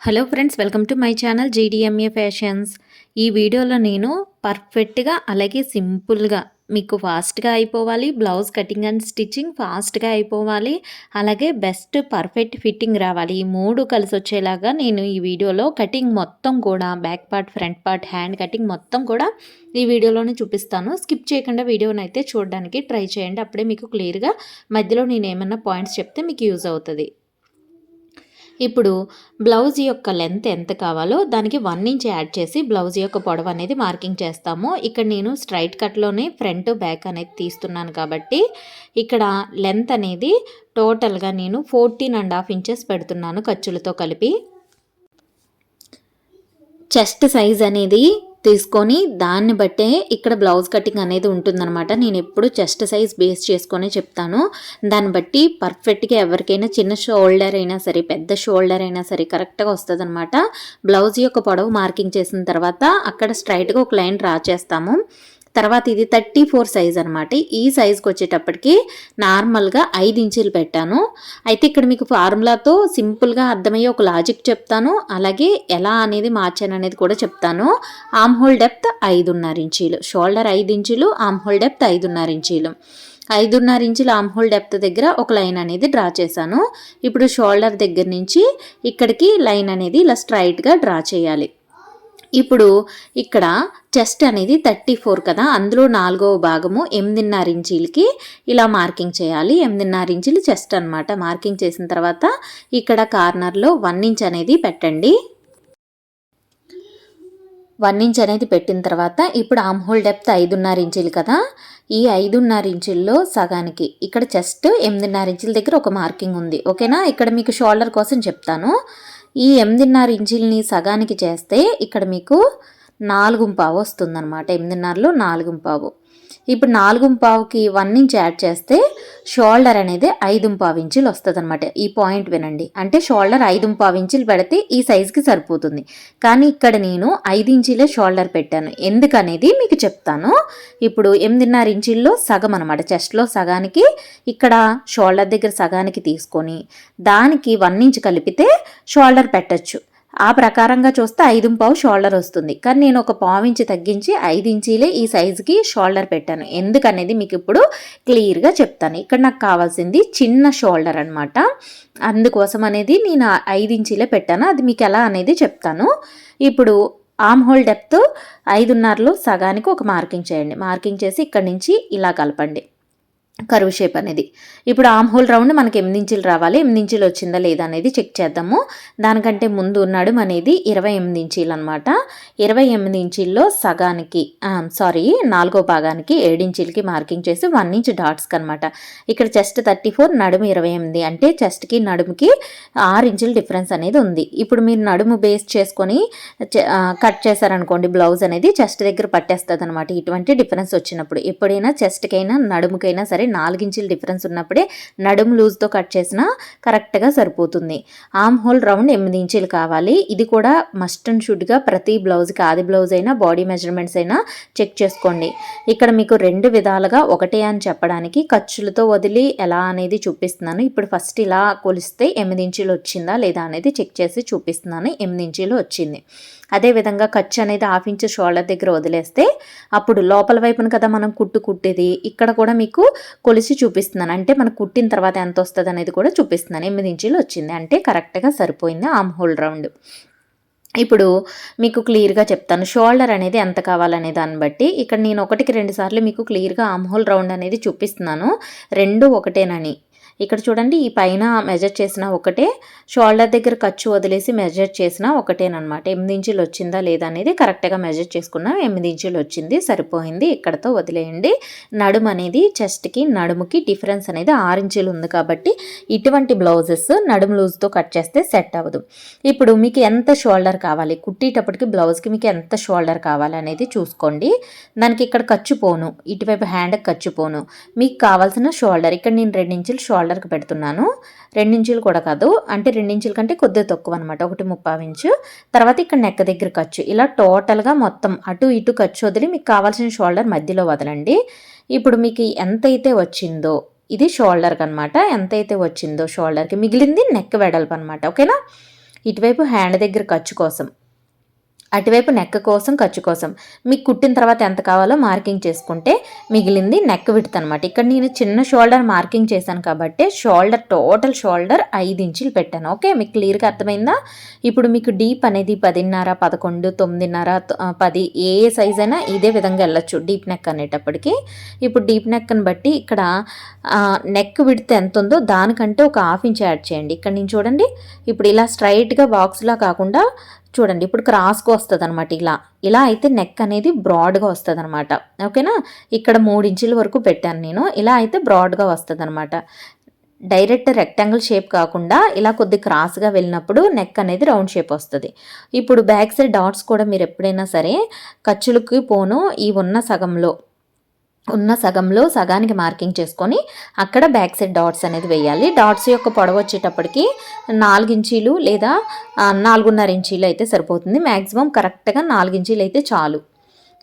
Hello friends welcome to my channel GDMA fashions ఈ వీడియోలో నేను పర్ఫెక్ట్గా అలాగే సింపుల్గా మీకు ఫాస్ట్గా అయిపోవాలి బ్లౌజ్ కటింగ్ అండ్ స్టిచ్చింగ్ ఫాస్ట్గా అయిపోవాలి అలాగే బెస్ట్ పర్ఫెక్ట్ ఫిట్టింగ్ రావాలి. ఈ మూడు కలిసి వచ్చేలాగా నేను ఈ వీడియోలో కటింగ్ మొత్తం కూడా back part front part hand cutting మొత్తం కూడా ఈ వీడియోలోనే చూపిస్తాను. స్కిప్ చేయకుండా వీడియోని అయితే చూడడానికి ట్రై చేయండి. అప్పుడే మీకు క్లియర్గా మధ్యలో నేను ఏమన్నా పాయింట్స్ చెప్తే మీకు యూజ్ అవుతుంది. ఇప్పుడు బ్లౌజ్ యొక్క లెంత్ ఎంత కావాలో దానికి వన్ ఇంచ్ యాడ్ చేసి బ్లౌజ్ యొక్క పొడవు అనేది మార్కింగ్ చేస్తాము. ఇక్కడ నేను స్ట్రైట్ కట్లోనే ఫ్రంట్ బ్యాక్ అనేది తీస్తున్నాను కాబట్టి ఇక్కడ లెంత్ అనేది టోటల్గా నేను ఫోర్టీన్ అండ్ హాఫ్ ఇంచెస్ పెడుతున్నాను ఖర్చులతో కలిపి. చెస్ట్ సైజ్ అనేది తీసుకొని దాన్ని బట్టే ఇక్కడ బ్లౌజ్ కటింగ్ అనేది ఉంటుందన్నమాట. నేను ఎప్పుడు చెస్ట్ సైజ్ బేస్ చేసుకొని చెప్తాను. దాన్ని బట్టి పర్ఫెక్ట్గా ఎవరికైనా చిన్న షోల్డర్ అయినా సరే పెద్ద షోల్డర్ అయినా సరే కరెక్ట్గా వస్తుంది అనమాట బ్లౌజ్ యొక్క పొడవు మార్కింగ్ చేసిన తర్వాత అక్కడ స్ట్రైట్గా ఒక లైన్ డ్రా చేస్తాము. తర్వాత ఇది థర్టీ ఫోర్ సైజ్ అనమాట ఈ సైజ్కి వచ్చేటప్పటికి నార్మల్గా ఐదు ఇంచులు పెట్టాను. అయితే ఇక్కడ మీకు ఫార్ములాతో సింపుల్గా అర్థమయ్యే ఒక లాజిక్ చెప్తాను. అలాగే ఎలా అనేది మార్చాను అనేది కూడా చెప్తాను. ఆమ్ హోల్ డెప్త్ ఐదున్నర ఇంచీలు. షోల్డర్ ఐదు ఇంచులు ఆమ్ హోల్ డెప్త్ ఐదున్నర ఇంచీలు. ఐదున్నర ఇంచుల ఆమ్ హోల్ డెప్త్ దగ్గర ఒక లైన్ అనేది డ్రా చేశాను. ఇప్పుడు షోల్డర్ దగ్గర నుంచి ఇక్కడికి లైన్ అనేది ఇలా స్ట్రైట్గా డ్రా చేయాలి. ఇప్పుడు ఇక్కడ చెస్ట్ అనేది థర్టీ ఫోర్ కదా. అందులో నాలుగవ భాగము ఎనిమిదిన్నర ఇంచీలకి ఇలా మార్కింగ్ చేయాలి. ఎనిమిదిన్నర ఇంచీలు చెస్ట్ అనమాట మార్కింగ్ చేసిన తర్వాత ఇక్కడ కార్నర్లో వన్ ఇంచ్ అనేది పెట్టండి. వన్ ఇంచ్ అనేది పెట్టిన తర్వాత ఇప్పుడు ఆమ్ హోల్ డెప్త్ ఐదున్నర ఇంచులు కదా. ఈ ఐదున్నర ఇంచుల్లో సగానికి ఇక్కడ చెస్ట్ ఎనిమిదిన్నర ఇంచుల దగ్గర ఒక మార్కింగ్ ఉంది. ఓకేనా ఇక్కడ మీకు షోల్డర్ కోసం చెప్తాను. ఈ ఎనిమిదిన్నర ఇంచుల్ని సగానికి చేస్తే ఇక్కడ మీకు నాలుగు పావు వస్తుందన్నమాట. ఎనిమిదిన్నరలో నాలుగు పావు. ఇప్పుడు నాలుగు పావుకి వన్ ఇంచ్ యాడ్ చేస్తే షోల్డర్ అనేది ఐదు పావు ఇంచులు వస్తుంది అనమాట ఈ పాయింట్ వినండి. అంటే షోల్డర్ ఐదు పావు ఇంచులు పెడితే ఈ సైజుకి సరిపోతుంది. కానీ ఇక్కడ నేను ఐదు ఇంచులే షోల్డర్ పెట్టాను. ఎందుకనేది మీకు చెప్తాను. ఇప్పుడు ఎనిమిదిన్నర ఇంచుల్లో సగం అనమాట చెస్ట్లో సగానికి ఇక్కడ షోల్డర్ దగ్గర సగానికి తీసుకొని దానికి వన్ ఇంచ్ కలిపితే షోల్డర్ పెట్టచ్చు. ఆ ప్రకారంగా చూస్తే ఐదు పావు షోల్డర్ వస్తుంది. కానీ నేను ఒక పావు ఇంచి తగ్గించి ఐదు ఇంచీలే ఈ సైజుకి షోల్డర్ పెట్టాను. ఎందుకనేది మీకు ఇప్పుడు క్లియర్గా చెప్తాను. ఇక్కడ నాకు కావాల్సింది చిన్న షోల్డర్ అనమాట అందుకోసం అనేది నేను ఐదు ఇంచీలే పెట్టాను. అది మీకు ఎలా అనేది చెప్తాను. ఇప్పుడు ఆమ్ హోల్ డెప్త్ ఐదున్నరలో సగానికి ఒక మార్కింగ్ చేయండి. మార్కింగ్ చేసి ఇక్కడ నుంచి ఇలా కలపండి. కరువు షేప్ అనేది. ఇప్పుడు ఆమ్ హోల్ రౌండ్ మనకి ఎనిమిది ఇంచులు రావాలి. ఎనిమిది ఇంచులు వచ్చిందా లేదా అనేది చెక్ చేద్దాము. దానికంటే ముందు నడుము అనేది ఇరవై ఎనిమిది ఇంచీలు అనమాట ఇరవై ఎనిమిది ఇంచీల్లో సగానికి సారీ నాలుగో భాగానికి ఇంచులకి మార్కింగ్ చేసి వన్ ఇంచ్ డాట్స్కి అనమాట ఇక్కడ చెస్ట్ థర్టీ ఫోర్ నడుము ఇరవై ఎనిమిది. అంటే చెస్ట్కి నడుముకి ఆరు ఇంచుల డిఫరెన్స్ అనేది ఉంది. ఇప్పుడు మీరు నడుము బేస్ చేసుకొని కట్ చేశారనుకోండి బ్లౌజ్ అనేది చెస్ట్ దగ్గర పట్టేస్తుంది అనమాట ఇటువంటి డిఫరెన్స్ వచ్చినప్పుడు ఎప్పుడైనా చెస్ట్కైనా నడుముకైనా సరే నాలుగించుల డిఫరెన్స్ ఉన్నప్పుడే నడుము లూజ్తో కట్ చేసినా కరెక్ట్గా సరిపోతుంది. ఆమ్ హోల్ రౌండ్ ఎనిమిది ఇంచులు కావాలి. ఇది కూడా మస్ట్ అండ్ షుడ్గా ప్రతి బ్లౌజ్కి ఆది బ్లౌజ్ అయినా బాడీ మెజర్మెంట్స్ అయినా చెక్ చేసుకోండి. ఇక్కడ మీకు రెండు విధాలుగా ఒకటే అని చెప్పడానికి ఖర్చులతో వదిలి ఎలా అనేది చూపిస్తున్నాను. ఇప్పుడు ఫస్ట్ ఇలా కొలిస్తే ఎనిమిది ఇంచులు వచ్చిందా లేదా అనేది చెక్ చేసి చూపిస్తున్నాను. ఎనిమిది ఇంచులు వచ్చింది. అదేవిధంగా ఖర్చు అనేది హాఫ్ ఇంచ్ షోల్డర్ దగ్గర వదిలేస్తే అప్పుడు లోపల వైపున కదా మనం కుట్టు కుట్టేది. ఇక్కడ కూడా మీకు కొలిసి చూపిస్తున్నాను. అంటే మనకు కుట్టిన తర్వాత ఎంత వస్తుంది అనేది కూడా చూపిస్తున్నాను. ఎనిమిది ఇంచులు వచ్చింది. అంటే కరెక్ట్గా సరిపోయింది ఆమ్ హోల్ రౌండ్ ఇప్పుడు మీకు క్లియర్గా చెప్తాను. షోల్డర్ అనేది ఎంత కావాలనే దాన్ని బట్టి ఇక్కడ నేను ఒకటికి రెండు సార్లు మీకు క్లియర్గా ఆమ్ హోల్ రౌండ్ అనేది చూపిస్తున్నాను. రెండు ఒకటేనని. ఇక్కడ చూడండి ఈ పైన మెజర్ చేసిన ఒకటే షోల్డర్ దగ్గర ఖర్చు వదిలేసి మెజర్ చేసిన ఒకటేనమాట ఎనిమిది ఇంచులు వచ్చిందా లేదా అనేది కరెక్ట్గా మెజర్ చేసుకున్నాం. ఎనిమిది ఇంచులు వచ్చింది సరిపోయింది. ఇక్కడతో వదిలేయండి. నడుము అనేది చెస్ట్కి నడుముకి డిఫరెన్స్ అనేది ఆరు ఇంచులు ఉంది కాబట్టి ఇటువంటి బ్లౌజెస్ నడుము లూజ్తో కట్ చేస్తే సెట్ అవ్వదు. ఇప్పుడు మీకు ఎంత షోల్డర్ కావాలి? కుట్టేటప్పటికి బ్లౌజ్కి మీకు ఎంత షోల్డర్ కావాలి అనేది చూసుకోండి. దానికి ఇక్కడ ఖర్చు పోను. ఇటువైపు హ్యాండ్కి ఖర్చు పోను. మీకు కావాల్సిన షోల్డర్ ఇక్కడ నేను రెండు ఇంచులు షోల్డర్ షోల్డర్కి పెడుతున్నాను. రెండించులు కూడా కాదు. అంటే రెండించుల కంటే కొద్దిగా తక్కువ అనమాట ఒకటి ముప్పావు ఇంచు. తర్వాత ఇక్కడ నెక్క దగ్గర ఖర్చు. ఇలా టోటల్గా మొత్తం అటు ఇటు ఖర్చు వదిలి మీకు కావాల్సిన షోల్డర్ మధ్యలో వదలండి. ఇప్పుడు మీకు ఎంతైతే వచ్చిందో ఇది షోల్డర్కి అనమాట ఎంతైతే వచ్చిందో షోల్డర్కి మిగిలింది నెక్ వెడల్పు అనమాట ఓకేనా? ఇటువైపు హ్యాండ్ దగ్గర ఖర్చు కోసం. అటువైపు నెక్ కోసం ఖర్చు కోసం. మీకు కుట్టిన తర్వాత ఎంత కావాలో మార్కింగ్ చేసుకుంటే మిగిలింది నెక్ విడత అనమాట ఇక్కడ నేను చిన్న షోల్డర్ మార్కింగ్ చేశాను కాబట్టి షోల్డర్ టోటల్ షోల్డర్ ఐదు ఇంచులు పెట్టాను. ఓకే మీకు క్లియర్గా అర్థమైందా? ఇప్పుడు మీకు డీప్ అనేది పదిన్నర పదకొండు తొమ్మిదిన్నర పది ఏ సైజ్ అయినా ఇదే విధంగా వెళ్ళచ్చు డీప్ నెక్ అనేటప్పటికి. ఇప్పుడు డీప్ నెక్ని బట్టి ఇక్కడ నెక్ విడితే ఎంత ఉందో దానికంటే ఒక హాఫ్ ఇంచ్ యాడ్ చేయండి. ఇక్కడ నేను చూడండి ఇప్పుడు ఇలా స్ట్రైట్గా బాక్స్లా కాకుండా చూడండి ఇప్పుడు క్రాస్గా వస్తుంది అనమాట ఇలా. ఇలా అయితే నెక్ అనేది బ్రాడ్గా వస్తుంది అనమాట ఓకేనా ఇక్కడ మూడు ఇంచుల వరకు పెట్టాను నేను. ఇలా అయితే బ్రాడ్గా వస్తుంది అనమాట డైరెక్ట్ రెక్టాంగిల్ షేప్ కాకుండా ఇలా కొద్ది క్రాస్గా వెళ్ళినప్పుడు నెక్ అనేది రౌండ్ షేప్ వస్తుంది. ఇప్పుడు బ్యాక్ సైడ్ డాట్స్ కూడా మీరు ఎప్పుడైనా సరే ఖర్చులకి పోను ఈ ఉన్న సగంలో. ఉన్న సగంలో సగానికి మార్కింగ్ చేసుకొని అక్కడ బ్యాక్ సైడ్ డాట్స్ అనేది వేయాలి. డాట్స్ యొక్క పొడవు వచ్చేటప్పటికి నాలుగు ఇంచీలు లేదా నాలుగున్నర ఇంచీలు అయితే సరిపోతుంది. మ్యాక్సిమం కరెక్ట్గా నాలుగు ఇంచీలు అయితే చాలు.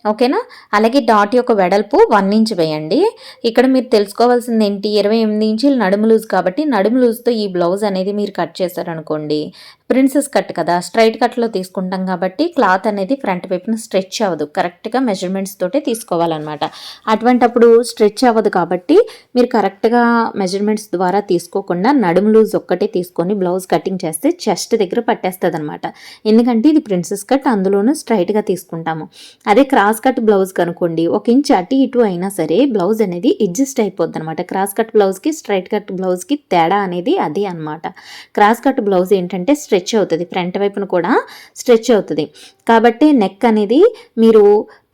ఓకేనా? అలాగే డాట్ యొక్క వెడల్పు వన్ ఇంచ్ వేయండి. ఇక్కడ మీరు తెలుసుకోవాల్సింది ఏంటి? ఇరవై ఎనిమిది ఇంచీలు నడుము లూజ్ కాబట్టి నడుము లూజ్తో ఈ బ్లౌజ్ అనేది మీరు కట్ చేశారనుకోండి ప్రిన్సెస్ కట్ కదా. స్ట్రైట్ కట్లో తీసుకుంటాం కాబట్టి క్లాత్ అనేది ఫ్రంట్ వైపున స్ట్రెచ్ అవ్వదు. కరెక్ట్గా మెజర్మెంట్స్ తోటే తీసుకోవాలన్నమాట. అటువంటప్పుడు స్ట్రెచ్ అవ్వదు కాబట్టి మీరు కరెక్ట్గా మెజర్మెంట్స్ ద్వారా తీసుకోకుండా నడుము లూజ్ ఒక్కటే తీసుకొని బ్లౌజ్ కటింగ్ చేస్తే చెస్ట్ దగ్గర పట్టేస్తుంది అనమాట ఎందుకంటే ఇది ప్రిన్సెస్ కట్ అందులోనూ స్ట్రైట్గా తీసుకుంటాము. అదే క్రాస్ కట్ బ్లౌజ్ కనుకోండి ఒక ఇంచ్ అటు ఇటు అయినా సరే బ్లౌజ్ అనేది అడ్జస్ట్ అయిపోద్ది అనమాట క్రాస్ కట్ బ్లౌజ్కి స్ట్రైట్ కట్ బ్లౌజ్కి తేడా అనేది అదే అనమాట క్రాస్ కట్ బ్లౌజ్ ఏంటంటే స్ట్రెచ్ స్ట్రెచ్ అవుతుంది ఫ్రంట్ వైపున కూడా స్ట్రెచ్ అవుతుంది. కాబట్టి నెక్ అనేది మీరు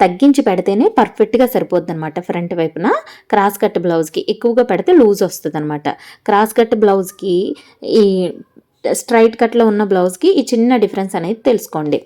తగ్గించి పెడితేనే పర్ఫెక్ట్గా సరిపోద్ది అనమాట ఫ్రంట్ వైపున. క్రాస్ కట్ బ్లౌజ్కి ఎక్కువగా పెడితే లూజ్ వస్తుంది అనమాట క్రాస్ కట్ బ్లౌజ్కి ఈ స్ట్రైట్ కట్లో ఉన్న బ్లౌజ్కి ఈ చిన్న డిఫరెన్స్ అనేది తెలుసుకోండి.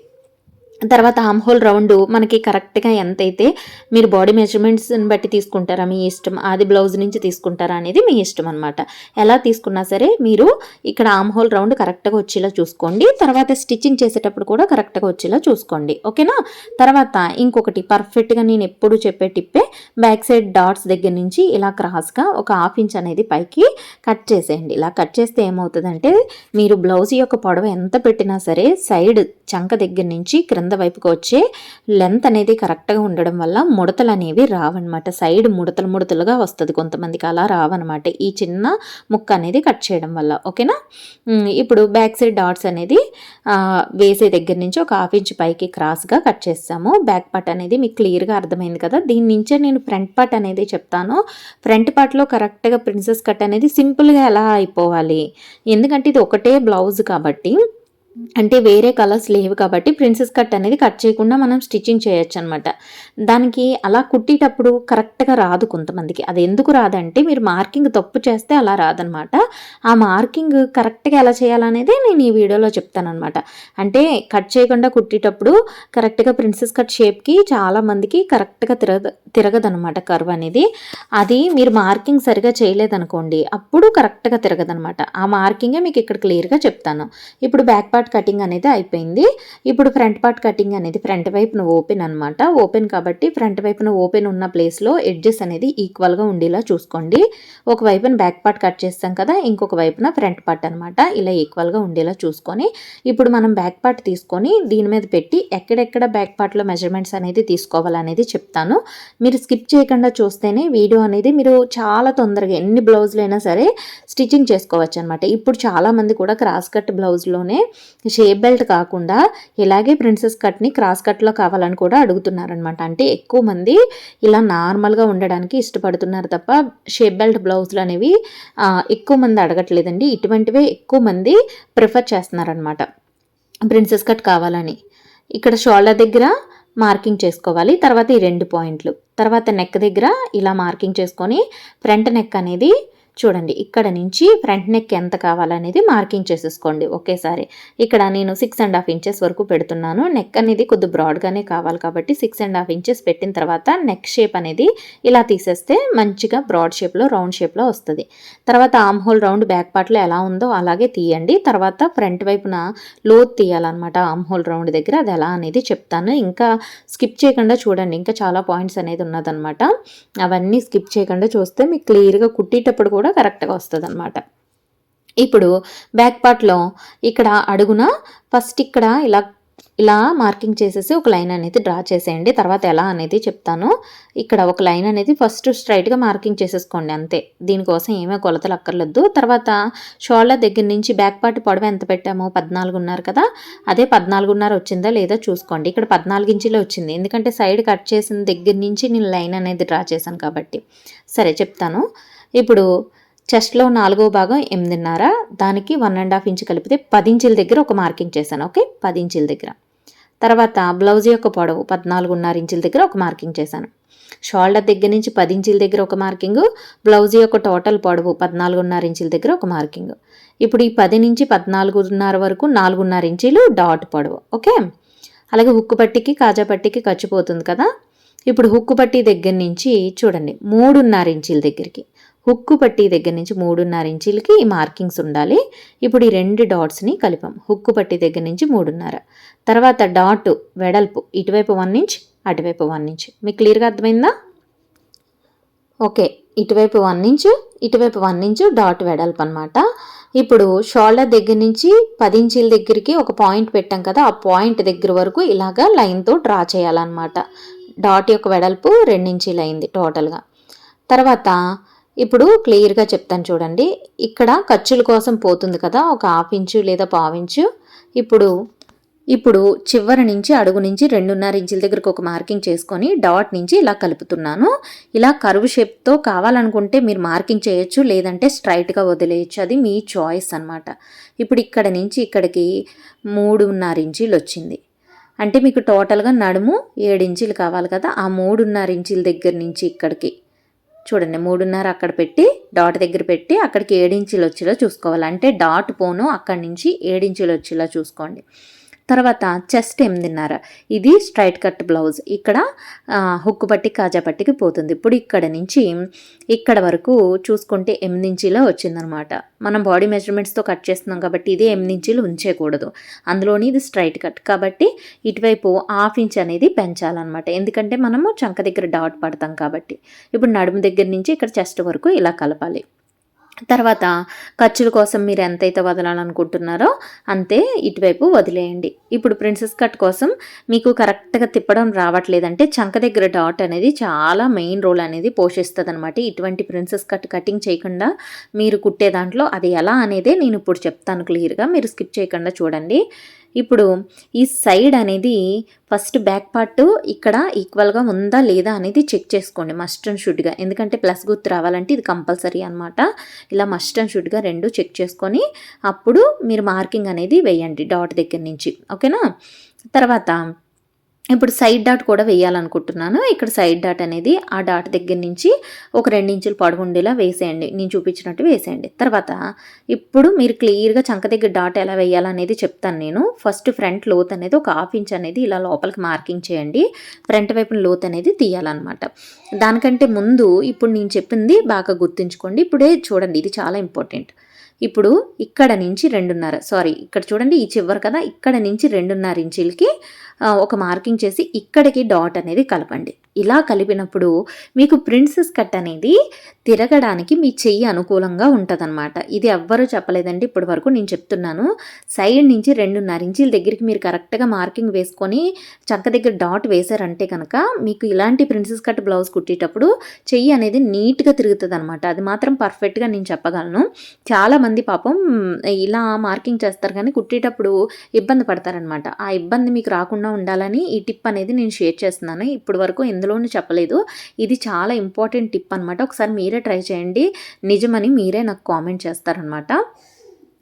తర్వాత ఆమ్ హోల్ రౌండ్ మనకి కరెక్ట్గా ఎంత అయితే మీరు బాడీ మెజర్మెంట్స్ని బట్టి తీసుకుంటారా మీ ఇష్టం అది బ్లౌజ్ నుంచి తీసుకుంటారా అనేది మీ ఇష్టం అనమాట ఎలా తీసుకున్నా సరే మీరు ఇక్కడ ఆమ్ హోల్ రౌండ్ కరెక్ట్గా వచ్చేలా చూసుకోండి. తర్వాత స్టిచ్చింగ్ చేసేటప్పుడు కూడా కరెక్ట్గా వచ్చేలా చూసుకోండి. ఓకేనా తర్వాత ఇంకొకటి పర్ఫెక్ట్గా నేను ఎప్పుడు చెప్పే టిప్పే బ్యాక్ సైడ్ డాట్స్ దగ్గర నుంచి ఇలా క్రాస్గా ఒక హాఫ్ ఇంచ్ అనేది పైకి కట్ చేసేయండి. ఇలా కట్ చేస్తే ఏమవుతుందంటే మీరు బ్లౌజ్ యొక్క పొడవు ఎంత పెట్టినా సరే సైడ్ చంక దగ్గర నుంచి క్రింద వైపుకి వచ్చే లెంత్ అనేది కరెక్ట్గా ఉండడం వల్ల ముడతలు అనేవి రావన్నమాట. సైడ్ ముడతలు ముడతలుగా వస్తుంది కొంతమందికి అలా రావన్నమాట. ఈ చిన్న ముక్క అనేది కట్ చేయడం వల్ల. ఓకేనా ఇప్పుడు బ్యాక్ సైడ్ డాట్స్ అనేది వేసే దగ్గర నుంచి ఒక హాఫ్ ఇంచ్ పైకి క్రాస్గా కట్ చేస్తాము. బ్యాక్ పార్ట్ అనేది మీకు క్లియర్గా అర్థమైంది కదా? దీని నుంచే నేను ఫ్రంట్ పార్ట్ అనేది చెప్తాను. ఫ్రంట్ పార్ట్లో కరెక్ట్గా ప్రిన్సెస్ కట్ అనేది సింపుల్గా ఎలా అయిపోవాలి? ఎందుకంటే ఇది ఒకటే బ్లౌజ్ కాబట్టి అంటే వేరే కలర్స్ లేవు కాబట్టి ప్రిన్సెస్ కట్ అనేది కట్ చేయకుండా మనం స్టిచ్చింగ్ చేయొచ్చు అనమాట దానికి అలా కుట్టేటప్పుడు కరెక్ట్గా రాదు కొంతమందికి. అది ఎందుకు రాదంటే మీరు మార్కింగ్ తప్పు చేస్తే అలా రాదనమాట ఆ మార్కింగ్ కరెక్ట్గా ఎలా చేయాలనేది నేను ఈ వీడియోలో చెప్తానమాట అంటే కట్ చేయకుండా కుట్టేటప్పుడు కరెక్ట్గా ప్రిన్సెస్ కట్ షేప్కి చాలామందికి కరెక్ట్గా తిరగ తిరగదనమాట కర్వ్ అనేది. అది మీరు మార్కింగ్ సరిగా చేయలేదనుకోండి అప్పుడు కరెక్ట్గా తిరగదనమాట ఆ మార్కింగే మీకు ఇక్కడ క్లియర్గా చెప్తాను. ఇప్పుడు బ్యాక్ పార్ట్ కటింగ్ అనేది అయిపోయింది. ఇప్పుడు ఫ్రంట్ పార్ట్ కటింగ్ అనేది ఫ్రంట్ వైపున ఓపెన్ అనమాట ఓపెన్ కాబట్టి ఫ్రంట్ వైపున ఓపెన్ ఉన్న ప్లేస్లో ఎడ్జెస్ అనేది ఈక్వల్గా ఉండేలా చూసుకోండి. ఒక వైపున బ్యాక్ పార్ట్ కట్ చేస్తాం కదా ఇంకొక వైపున ఫ్రంట్ పార్ట్ అనమాట ఇలా ఈక్వల్గా ఉండేలా చూసుకొని ఇప్పుడు మనం బ్యాక్ పార్ట్ తీసుకొని దీని మీద పెట్టి ఎక్కడెక్కడ బ్యాక్ పార్ట్లో మెజర్మెంట్స్ అనేది తీసుకోవాలనేది చెప్తాను. మీరు స్కిప్ చేయకుండా చూస్తేనే వీడియో అనేది మీరు చాలా తొందరగా ఎన్ని బ్లౌజులు అయినా సరే స్టిచ్చింగ్ చేసుకోవచ్చు అనమాట ఇప్పుడు చాలామంది కూడా క్రాస్ కట్ బ్లౌజ్లోనే షేప్ బెల్ట్ కాకుండా ఇలాగే ప్రిన్సెస్ కట్ని క్రాస్ కట్లో కావాలని కూడా అడుగుతున్నారనమాట అంటే ఎక్కువ మంది ఇలా నార్మల్గా ఉండడానికి ఇష్టపడుతున్నారు తప్ప షేప్ బెల్ట్ బ్లౌజులు అనేవి ఎక్కువ మంది అడగట్లేదండి. ఇటువంటివే ఎక్కువ మంది ప్రిఫర్ చేస్తున్నారనమాట ప్రిన్సెస్ కట్ కావాలని. ఇక్కడ షోల్డర్ దగ్గర మార్కింగ్ చేసుకోవాలి. తర్వాత ఈ రెండు పాయింట్లు. తర్వాత నెక్ దగ్గర ఇలా మార్కింగ్ చేసుకొని ఫ్రంట్ నెక్ అనేది చూడండి ఇక్కడ నుంచి ఫ్రంట్ నెక్ ఎంత కావాలనేది మార్కింగ్ చేసేసుకోండి ఒకేసారి. ఇక్కడ నేను సిక్స్ అండ్ హాఫ్ ఇంచెస్ వరకు పెడుతున్నాను. నెక్ అనేది కొద్ది బ్రాడ్గానే కావాలి కాబట్టి సిక్స్ అండ్ హాఫ్ ఇంచెస్ పెట్టిన తర్వాత నెక్ షేప్ అనేది ఇలా తీసేస్తే మంచిగా బ్రాడ్ షేప్లో రౌండ్ షేప్లో వస్తుంది. తర్వాత ఆమ్ హోల్ రౌండ్ బ్యాక్ పార్ట్లో ఎలా ఉందో అలాగే తీయండి. తర్వాత ఫ్రంట్ వైపున లోత్ తీయాలన్నమాట ఆమ్ హోల్ రౌండ్ దగ్గర. అది ఎలా అనేది చెప్తాను. ఇంకా స్కిప్ చేయకుండా చూడండి. ఇంకా చాలా పాయింట్స్ అనేది ఉన్నదన్నమాట. అవన్నీ స్కిప్ చేయకుండా చూస్తే మీకు క్లియర్గా కుట్టేటప్పుడు కూడా కరెక్ట్గా వస్తుంది అనమాట ఇప్పుడు బ్యాక్ పార్ట్లో ఇక్కడ అడుగున ఫస్ట్ ఇక్కడ ఇలా ఇలా మార్కింగ్ చేసేసి ఒక లైన్ అనేది డ్రా చేసేయండి. తర్వాత ఎలా అనేది చెప్తాను. ఇక్కడ ఒక లైన్ అనేది ఫస్ట్ స్ట్రైట్గా మార్కింగ్ చేసేసుకోండి అంతే. దీనికోసం ఏమీ కొలతలు అక్కర్లేదు తర్వాత షోల్డర్ దగ్గర నుంచి బ్యాక్ పార్ట్ పొడవ ఎంత పెట్టామో? పద్నాలుగున్నర కదా? అదే పద్నాలుగున్నర వచ్చిందా లేదా చూసుకోండి. ఇక్కడ పద్నాలుగు ఇంచులే వచ్చింది. ఎందుకంటే సైడ్ కట్ చేసిన దగ్గర నుంచి నేను లైన్ అనేది డ్రా చేశాను కాబట్టి. సరే చెప్తాను. ఇప్పుడు చెస్ట్లో నాలుగో భాగం ఎనిమిదిన్నర దానికి వన్ అండ్ హాఫ్ ఇంచ్ కలిపితే పది ఇంచుల దగ్గర ఒక మార్కింగ్ చేశాను ఓకే? పది ఇంచుల దగ్గర. తర్వాత బ్లౌజ్ యొక్క పొడవు పద్నాలుగున్నర ఇంచుల దగ్గర ఒక మార్కింగ్ చేశాను. షోల్డర్ దగ్గర నుంచి పది ఇంచుల దగ్గర ఒక మార్కింగ్ బ్లౌజ్ యొక్క టోటల్ పొడవు పద్నాలుగున్నర ఇంచుల దగ్గర ఒక మార్కింగ్. ఇప్పుడు ఈ పది నుంచి పద్నాలుగున్నర వరకు నాలుగున్నర ఇంచీలు డాట్ పొడవు ఓకే? అలాగే హుక్కు పట్టికి కాజా పట్టికి ఖర్చుపోతుంది కదా? ఇప్పుడు హుక్కు పట్టి దగ్గర నుంచి చూడండి మూడున్నర ఇంచీల దగ్గరికి. హుక్కు పట్టి దగ్గర నుంచి మూడున్నర ఇంచీలకి ఈ మార్కింగ్స్ ఉండాలి. ఇప్పుడు ఈ రెండు డాట్స్ని కలిపాం. హుక్కు పట్టి దగ్గర నుంచి మూడున్నర. తర్వాత డాట్ వెడల్పు ఇటువైపు వన్ ఇంచ్ అటువైపు వన్ ఇంచ్. మీకు క్లియర్గా అర్థమైందా? ఓకే. ఇటువైపు వన్ ఇంచ్ ఇటువైపు వన్ ఇంచ్ డాట్ వెడల్పు అనమాట ఇప్పుడు షోల్డర్ దగ్గర నుంచి పది ఇంచీల దగ్గరికి ఒక పాయింట్ పెట్టాం కదా ఆ పాయింట్ దగ్గర వరకు ఇలాగా లైన్తో డ్రా చేయాలన్నమాట. డాట్ యొక్క వెడల్పు రెండించీలు అయింది టోటల్గా. తర్వాత ఇప్పుడు క్లియర్గా చెప్తాను చూడండి. ఇక్కడ ఖర్చుల కోసం పోతుంది కదా ఒక హాఫ్ ఇంచు లేదా పావించు ఇప్పుడు ఇప్పుడు చివరి నుంచి అడుగు నుంచి రెండున్నర ఇంచుల దగ్గరకు ఒక మార్కింగ్ చేసుకొని డాట్ నుంచి ఇలా కలుపుతున్నాను. ఇలా కరువు షేప్తో కావాలనుకుంటే మీరు మార్కింగ్ చేయొచ్చు లేదంటే స్ట్రైట్గా వదిలేయచ్చు. అది మీ చాయిస్ అనమాట ఇప్పుడు ఇక్కడ నుంచి ఇక్కడికి మూడున్నర ఇంచీలు వచ్చింది. అంటే మీకు టోటల్గా నడుము ఏడు ఇంచులు కావాలి కదా ఆ మూడున్నర ఇంచుల దగ్గర నుంచి ఇక్కడికి చూడండి మూడున్నర అక్కడ పెట్టి డాట్ దగ్గర పెట్టి అక్కడికి ఏడించులు వచ్చేలా చూసుకోవాలి. అంటే డాట్ పోను అక్కడి నుంచి ఏడించులు వచ్చేలా చూసుకోండి. తర్వాత చెస్ట్ ఎనిమిదిన్నర ఇది స్ట్రైట్ కట్ బ్లౌజ్. ఇక్కడ హుక్కు పట్టి కాజా పట్టికి పోతుంది. ఇప్పుడు ఇక్కడ నుంచి ఇక్కడ వరకు చూసుకుంటే ఎనిమిది ఇంచీలో వచ్చిందనమాట. మనం బాడీ మెజర్మెంట్స్తో కట్ చేస్తున్నాం కాబట్టి ఇది ఎనిమిది ఇంచీలు ఉంచేయకూడదు. అందులోని ఇది స్ట్రైట్ కట్. కాబట్టి ఇటువైపు హాఫ్ ఇంచ్ అనేది పెంచాలన్నమాట. ఎందుకంటే మనము చంక దగ్గర డాట్ పడతాం కాబట్టి. ఇప్పుడు నడుము దగ్గర నుంచి ఇక్కడ చెస్ట్ వరకు ఇలా కలపాలి. తర్వాత ఖర్చుల కోసం మీరు ఎంతైతే వదలాలనుకుంటున్నారో అంతే ఇటువైపు వదిలేయండి. ఇప్పుడు ప్రిన్సెస్ కట్ కోసం మీకు కరెక్ట్గా తిప్పడం రావట్లేదంటే చంక దగ్గర డాట్ అనేది చాలా మెయిన్ రోల్ అనేది పోషిస్తుంది అనమాట ఇటువంటి ప్రిన్సెస్ కట్ కటింగ్ చేయకుండా మీరు కుట్టే దాంట్లో అది ఎలా అనేదే నేను ఇప్పుడు చెప్తాను క్లియర్గా. మీరు స్కిప్ చేయకుండా చూడండి. ఇప్పుడు ఈ సైడ్ అనేది ఫస్ట్ బ్యాక్ పార్ట్ ఇక్కడ ఈక్వల్గా ఉందా లేదా అనేది చెక్ చేసుకోండి మస్ట్ అండ్ షుడ్గా ఎందుకంటే ప్లస్ గుర్తు రావాలంటే ఇది కంపల్సరీ అనమాట ఇలా మస్ట్ అండ్ షుడ్గా రెండు చెక్ చేసుకొని అప్పుడు మీరు మార్కింగ్ అనేది వేయండి డాట్ దగ్గర నుంచి. ఓకేనా తర్వాత ఇప్పుడు సైడ్ డాట్ కూడా వేయాలనుకుంటున్నాను. ఇక్కడ సైడ్ డాట్ అనేది ఆ డాట్ దగ్గర నుంచి ఒక రెండు ఇంచులు పొడవు ఉండేలా వేసేయండి. నేను చూపించినట్టు వేసేయండి. తర్వాత ఇప్పుడు మీరు క్లియర్గా చంక దగ్గర డాట్ ఎలా వేయాలనేది చెప్తాను నేను. ఫస్ట్ ఫ్రంట్ లోత్ అనేది ఒక హాఫ్ ఇంచ్ అనేది ఇలా లోపలికి మార్కింగ్ చేయండి. ఫ్రంట్ వైపున లోత్ అనేది తీయాలన్నమాట. దానికంటే ముందు ఇప్పుడు నేను చెప్పింది బాగా గుర్తుంచుకోండి. ఇప్పుడే చూడండి ఇది చాలా ఇంపార్టెంట్ ఇప్పుడు ఇక్కడ నుంచి రెండున్నర సారీ ఇక్కడ చూడండి ఈ చివరి కదా ఇక్కడ నుంచి రెండున్నర ఇంచులకి ఒక మార్కింగ్ చేసి ఇక్కడికి డాట్ అనేది కలపండి. ఇలా కలిపినప్పుడు మీకు ప్రిన్సెస్ కట్ అనేది తిరగడానికి మీ చెయ్యి అనుకూలంగా ఉంటుందన్నమాట. ఇది ఎవ్వరూ చెప్పలేదండి. ఇప్పటి వరకు నేను చెప్తున్నాను. సైడ్ నుంచి రెండున్నర ఇంచీల దగ్గరికి మీరు కరెక్ట్గా మార్కింగ్ వేసుకొని చక్క దగ్గర డాట్ వేశారంటే కనుక మీకు ఇలాంటి ప్రిన్సెస్ కట్ బ్లౌజ్ కుట్టేటప్పుడు చెయ్యి అనేది నీట్గా తిరుగుతుంది అనమాట అది మాత్రం పర్ఫెక్ట్గా నేను చెప్పగలను. చాలామంది పాపం ఇలా మార్కింగ్ చేస్తారు కానీ కుట్టేటప్పుడు ఇబ్బంది పడతారనమాట ఆ ఇబ్బంది మీకు రాకుండా ఉండాలని ఈ టిప్ అనేది నేను షేర్ చేస్తున్నాను. ఇప్పటి వరకు అందులోనే చెప్పలేదు. ఇది చాలా ఇంపార్టెంట్ టిప్ అనమాట ఒకసారి మీరే ట్రై చేయండి. నిజమని మీరే నాకు కామెంట్ చేస్తారనమాట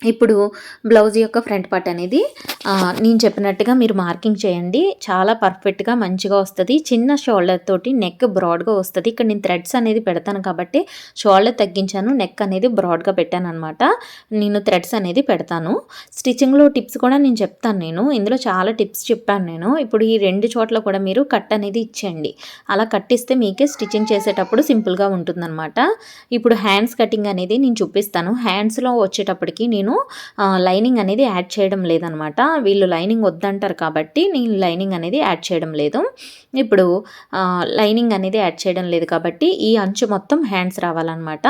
ఇప్పుడు బ్లౌజ్ యొక్క ఫ్రంట్ పార్ట్ అనేది నేను చెప్పినట్టుగా మీరు మార్కింగ్ చేయండి. చాలా పర్ఫెక్ట్గా మంచిగా వస్తుంది. చిన్న షోల్డర్ తోటి నెక్ బ్రాడ్గా వస్తుంది. ఇక్కడ నేను థ్రెడ్స్ అనేది పెడతాను కాబట్టి షోల్డర్ తగ్గించాను నెక్ అనేది బ్రాడ్గా పెట్టాను అనమాట నేను థ్రెడ్స్ అనేది పెడతాను. స్టిచ్చింగ్లో టిప్స్ కూడా నేను చెప్తాను నేను. ఇందులో చాలా టిప్స్ చెప్పాను నేను. ఇప్పుడు ఈ రెండు చోట్ల కూడా మీరు కట్ అనేది ఇచ్చేయండి. అలా కట్టిస్తే మీకే స్టిచ్చింగ్ చేసేటప్పుడు సింపుల్గా ఉంటుందన్నమాట. ఇప్పుడు హ్యాండ్స్ కటింగ్ అనేది నేను చూపిస్తాను. హ్యాండ్స్లో వచ్చేటప్పటికి నేను లైనింగ్ అనేది యాడ్ చేయడం లేదనమాట వీళ్ళు లైనింగ్ వద్దంటారు కాబట్టి నేను లైనింగ్ అనేది యాడ్ చేయడం లేదు. ఇప్పుడు లైనింగ్ అనేది యాడ్ చేయడం లేదు కాబట్టి ఈ అంచు మొత్తం హ్యాండ్స్ రావాలన్నమాట.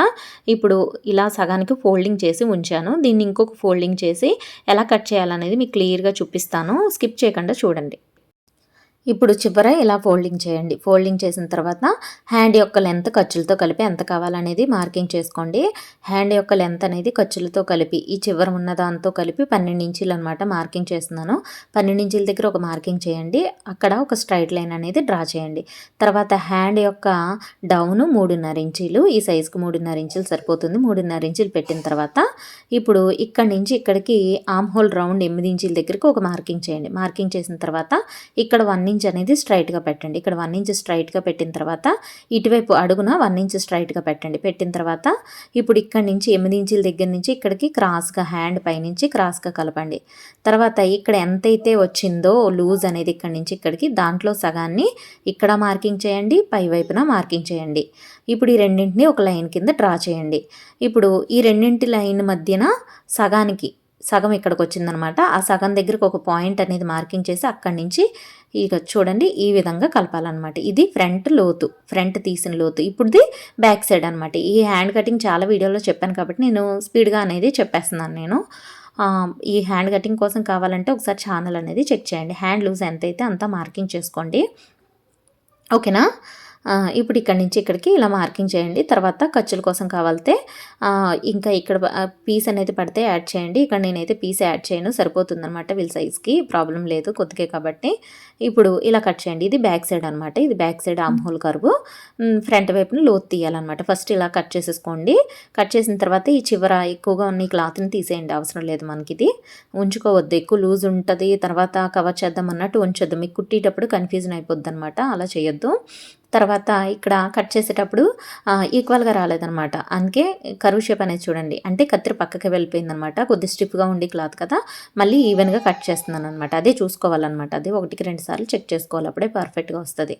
ఇప్పుడు ఇలా సగానికి ఫోల్డింగ్ చేసి ఉంచాను. దీన్ని ఇంకొక ఫోల్డింగ్ చేసి ఎలా కట్ చేయాలనేది మీకు క్లియర్గా చూపిస్తాను. స్కిప్ చేయకుండా చూడండి. ఇప్పుడు చివర ఇలా ఫోల్డింగ్ చేయండి. ఫోల్డింగ్ చేసిన తర్వాత హ్యాండ్ యొక్క లెంత్ ఖర్చులతో కలిపి ఎంత కావాలనేది మార్కింగ్ చేసుకోండి. హ్యాండ్ యొక్క లెంత్ అనేది ఖర్చులతో కలిపి ఈ చివర ఉన్న దాంతో కలిపి పన్నెండు ఇంచీలు అనమాట మార్కింగ్ చేస్తున్నాను. పన్నెండు ఇంచీల దగ్గర ఒక మార్కింగ్ చేయండి. అక్కడ ఒక స్ట్రైట్ లైన్ అనేది డ్రా చేయండి. తర్వాత హ్యాండ్ యొక్క డౌన్ మూడున్నర ఇంచీలు ఈ సైజుకి మూడున్నర ఇంచులు సరిపోతుంది. మూడున్నర ఇంచులు పెట్టిన తర్వాత ఇప్పుడు ఇక్కడి నుంచి ఇక్కడికి ఆమ్ హోల్ రౌండ్ ఎనిమిది ఇంచుల దగ్గరికి ఒక మార్కింగ్ చేయండి. మార్కింగ్ చేసిన తర్వాత ఇక్కడ వన్ ఇంచ్ అనేది స్ట్రైట్గా పెట్టండి. ఇక్కడ వన్ ఇంచ్ స్ట్రైట్గా పెట్టిన తర్వాత ఇటువైపు అడుగున వన్ ఇంచ్ స్ట్రైట్గా పెట్టండి. పెట్టిన తర్వాత ఇప్పుడు ఇక్కడ నుంచి ఎనిమిది ఇంచుల దగ్గర నుంచి ఇక్కడికి క్రాస్గా హ్యాండ్ పైనుంచి క్రాస్గా కలపండి. తర్వాత ఇక్కడ ఎంతైతే వచ్చిందో లూజ్ అనేది ఇక్కడ నుంచి ఇక్కడికి దాంట్లో సగాన్ని ఇక్కడ మార్కింగ్ చేయండి పై వైపున మార్కింగ్ చేయండి. ఇప్పుడు ఈ రెండింటిని ఒక లైన్ కింద డ్రా చేయండి. ఇప్పుడు ఈ రెండింటి లైన్ మధ్యన సగానికి సగం ఇక్కడికి వచ్చిందనమాట ఆ సగం దగ్గరకు ఒక పాయింట్ అనేది మార్కింగ్ చేసి అక్కడి నుంచి ఇక చూడండి ఈ విధంగా కలపాలన్నమాట. ఇది ఫ్రంట్ లోతు ఫ్రంట్ తీసిన లోతు. ఇప్పుడుది బ్యాక్ సైడ్ అనమాట ఈ హ్యాండ్ కటింగ్ చాలా వీడియోలో చెప్పాను కాబట్టి నేను స్పీడ్గా అనేది చెప్పేస్తున్నాను నేను. ఈ హ్యాండ్ కటింగ్ కోసం కావాలంటే ఒకసారి ఛానల్ అనేది చెక్ చేయండి. హ్యాండ్ లూజ్ ఎంత అయితే అంత మార్కింగ్ చేసుకోండి. ఓకేనా? ఇప్పుడు ఇక్కడి నుంచి ఇక్కడికి ఇలా మార్కింగ్ చేయండి. తర్వాత ఖర్చుల కోసం కావాలితే ఇంకా ఇక్కడ పీస్ అనేది పడితే యాడ్ చేయండి. ఇక్కడ నేనైతే పీస్ యాడ్ చేయను సరిపోతుందన్నమాట. వీళ్ళ సైజ్కి ప్రాబ్లం లేదు కొద్దిగే కాబట్టి. ఇప్పుడు ఇలా కట్ చేయండి. ఇది బ్యాక్ సైడ్ అనమాట ఇది back side arm hole front వైపున లోతు తీయాలన్నమాట. ఫస్ట్ ఇలా కట్ చేసేసుకోండి. కట్ చేసిన తర్వాత ఈ చివర ఎక్కువగా ఉన్న ఈ క్లాత్ని తీసేయండి. అవసరం లేదు మనకి ఇది ఉంచుకోవద్దు. ఎక్కువ లూజ్ ఉంటుంది. తర్వాత కవర్ చేద్దాం అన్నట్టు ఉంచొద్దు. మీకు కుట్టేటప్పుడు కన్ఫ్యూజన్ అయిపోద్ది అనమాట అలా చేయొద్దు. తర్వాత ఇక్కడ కట్ చేసేటప్పుడు ఈక్వల్గా రాలేదనమాట అందుకే కరువు షేప్ అనేది చూడండి. అంటే కత్తిరి పక్కకి వెళ్ళిపోయిందనమాట కొద్ది స్టిప్గా ఉండి క్లాత్ కదా. మళ్ళీ ఈవెన్గా కట్ చేస్తున్నాను అనమాట అదే చూసుకోవాలన్నమాట. అది ఒకటికి రెండు సార్లు చెక్ చేసుకోవాలి. అప్పుడే పర్ఫెక్ట్గా వస్తుంది.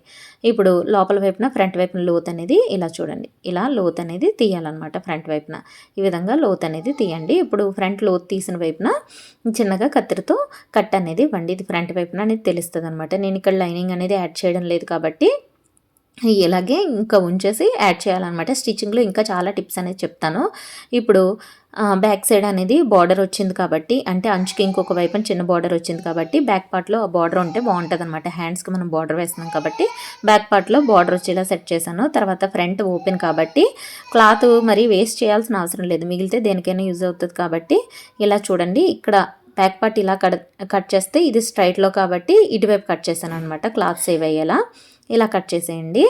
ఇప్పుడు లోపల వైపున ఫ్రంట్ వైపున లోత్ అనేది ఇలా చూడండి. ఇలా లోత్ అనేది తీయాలన్నమాట ఫ్రంట్ వైపున. ఈ విధంగా లోత్ అనేది తీయండి. ఇప్పుడు ఫ్రంట్ లోత్ తీసిన వైపున చిన్నగా కత్తిరితో కట్ అనేది ఇవ్వండి. ఇది ఫ్రంట్ వైపున అనేది తెలుస్తుంది అనమాట నేను ఇక్కడ లైనింగ్ అనేది యాడ్ చేయడం లేదు కాబట్టి ఇలాగే ఇంకా ఉంచేసి యాడ్ చేయాలన్నమాట. స్టిచ్చింగ్లో ఇంకా చాలా టిప్స్ అనేది చెప్తాను. ఇప్పుడు బ్యాక్ సైడ్ అనేది బార్డర్ వచ్చింది కాబట్టి అంటే అంచుకి ఇంకొక వైపున చిన్న బార్డర్ వచ్చింది కాబట్టి బ్యాక్ పార్ట్లో ఆ బార్డర్ ఉంటే బాగుంటుంది అనమాట హ్యాండ్స్కి మనం బార్డర్ వేస్తున్నాం కాబట్టి బ్యాక్ పార్ట్లో బార్డర్ వచ్చేలా సెట్ చేశాను. తర్వాత ఫ్రంట్ ఓపెన్ కాబట్టి క్లాత్ మరి వేస్ట్ చేయాల్సిన అవసరం లేదు. మిగిలితే దేనికైనా యూజ్ అవుతుంది కాబట్టి ఇలా చూడండి. ఇక్కడ బ్యాక్ పార్ట్ ఇలా కట్ కట్ చేస్తే ఇది స్ట్రైట్లో కాబట్టి ఇటువైపు కట్ చేశాను అనమాట క్లాత్ సేవ్ అయ్యేలా. ఇలా కట్ చేసేయండి.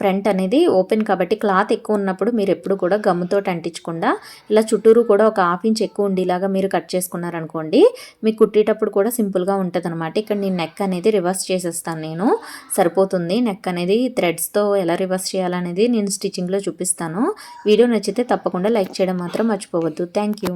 ఫ్రంట్ అనేది ఓపెన్ కాబట్టి క్లాత్ ఎక్కువ ఉన్నప్పుడు మీరు ఎప్పుడు కూడా గమ్ముతో అంటించకుండా ఇలా చుట్టూరు కూడా ఒక హాఫ్ ఇంచ్ ఎక్కువ ఉండేలాగా మీరు కట్ చేసుకున్నారనుకోండి మీకు కుట్టేటప్పుడు కూడా సింపుల్గా ఉంటుంది అనమాట ఇక్కడ నేను నెక్ అనేది రివర్స్ చేసేస్తాను నేను. సరిపోతుంది. నెక్ అనేది థ్రెడ్స్తో ఎలా రివర్స్ చేయాలనేది నేను స్టిచ్చింగ్లో చూపిస్తాను. వీడియో నచ్చితే తప్పకుండా లైక్ చేయడం మాత్రం మర్చిపోవద్దు. Thank you